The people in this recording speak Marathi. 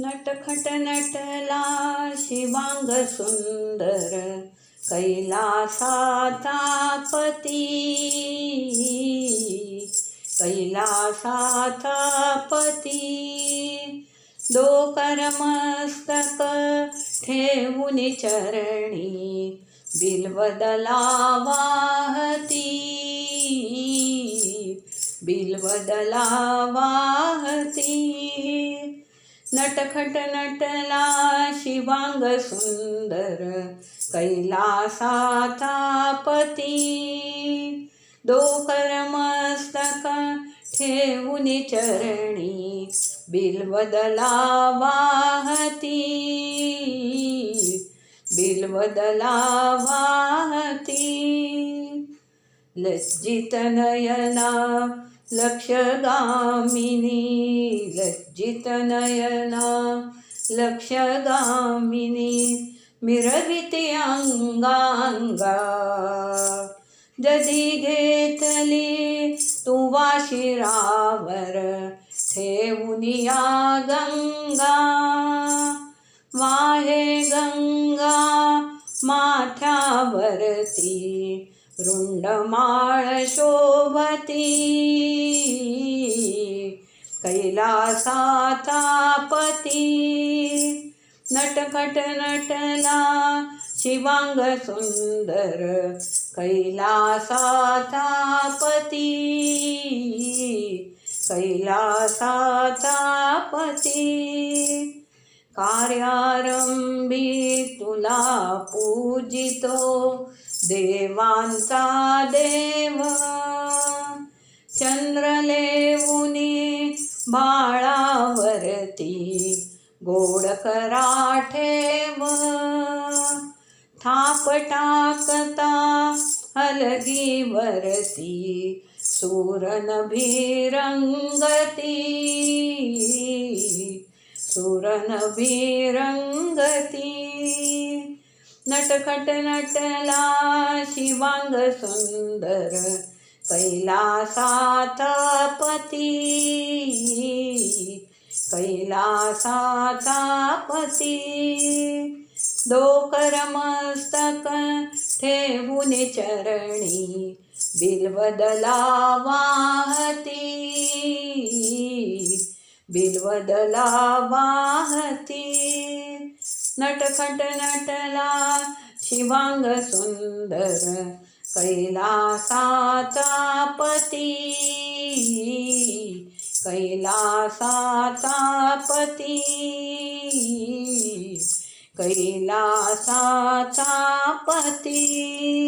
नटखट नटला शिवांग सुंदर कैलासाता पती कैलासाता पती डोकर मस्तक ठेवून चरणी बिलवदला वाहती बिलवदला वाहती नटखट नटला शिवांग सुंदर कैलासाचा पती. डोकर मस्तक ठेवून चरणी बिलवदला वाहती बिलवदला वाहती लज्जित नयना लक्षगामिनी लज्जित नयना लक्षगामिनी मिरविते अंगांगा. जदी घेतली तुवा शिरावर ठेवूनिया गंगा. वाहे गंगा माथ्यावरती रुंडमाळ शोभती. कैलासातापती. नटकट नटखट नटला शिवांग सुंदर कैलासातापती. कैलासातापती. कार्यारंभी तुला पूजितो. देवांचा देव चंद्रलेवुनी बाळावरती गोड करा ठेव. थाप टाकता हलगीवरती सुरन भिरंगती सुरन भिरंगती नटखट नटला शिवांग सुंदर कैलासाचा पती कैलासाचा पती डोकर मस्तक ठेवून चरणी बिलवदला वाहती बिलवदला वाहती. नटखट नटला शिवांग सुंदर कैलासाचा पती. कैलासाचा पती. कैलासाचा पती.